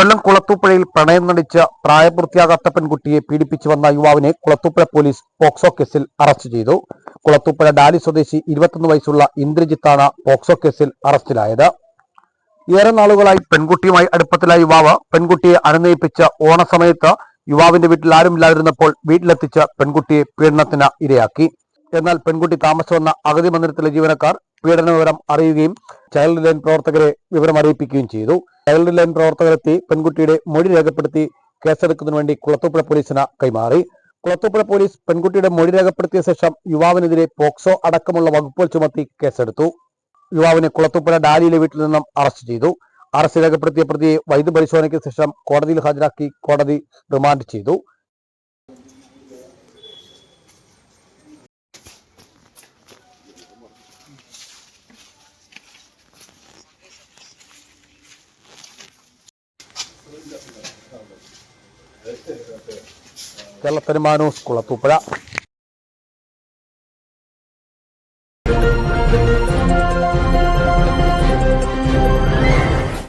കൊല്ലം കുളത്തൂപ്പുഴയിൽ പ്രണയം നടിച്ച പ്രായപൂർത്തിയാകാത്ത പെൺകുട്ടിയെ പീഡിപ്പിച്ചു വന്ന യുവാവിനെ കുളത്തൂപ്പുഴ പോലീസ് പോക്സോ കേസിൽ അറസ്റ്റ് ചെയ്തു. കുളത്തൂപ്പുഴ ഡാലി സ്വദേശി ഇരുപത്തൊന്ന് വയസ്സുള്ള ഇന്ദ്രജിത്താണ് പോക്സോ കേസിൽ അറസ്റ്റിലായത്. ഏറെ നാളുകളായി പെൺകുട്ടിയുമായി അടുപ്പത്തിലായ യുവാവ് പെൺകുട്ടിയെ അനുനയിപ്പിച്ച് ഓണസമയത്ത് യുവാവിന്റെ വീട്ടിൽ ആരുമില്ലാതിരുന്നപ്പോൾ വീട്ടിലെത്തിച്ച് പെൺകുട്ടിയെ പീഡനത്തിന് ഇരയാക്കി. എന്നാൽ പെൺകുട്ടി താമസിച്ചു വന്ന അഗതി മന്ദിരത്തിലെ ജീവനക്കാർ പീഡന വിവരം അറിയുകയും ചൈൽഡ് ലൈൻ പ്രവർത്തകരെ വിവരം അറിയിപ്പിക്കുകയും ചെയ്തു. ചൈൽഡ് ലൈൻ പ്രവർത്തകരെത്തി പെൺകുട്ടിയുടെ മൊഴി രേഖപ്പെടുത്തി കേസെടുക്കുന്നതിന് വേണ്ടി കുളത്തൂപ്പുഴ പോലീസിന് കൈമാറി. കുളത്തൂപ്പുഴ പോലീസ് പെൺകുട്ടിയുടെ മൊഴി രേഖപ്പെടുത്തിയ ശേഷം യുവാവിനെതിരെ പോക്സോ അടക്കമുള്ള വകുപ്പുകൾ ചുമത്തി കേസെടുത്തു. യുവാവിനെ കുളത്തൂപ്പുഴ ഡാലിയിലെ വീട്ടിൽ നിന്നും അറസ്റ്റ് ചെയ്തു. അറസ്റ്റ് രേഖപ്പെടുത്തിയ പ്രതിയെ വൈദ്യ പരിശോധനയ്ക്ക് ശേഷം കോടതിയിൽ ഹാജരാക്കി കോടതി റിമാൻഡ് ചെയ്തു. വെള്ളപ്പെരുമാനൂസ് കുളത്തൂപ്പുഴ.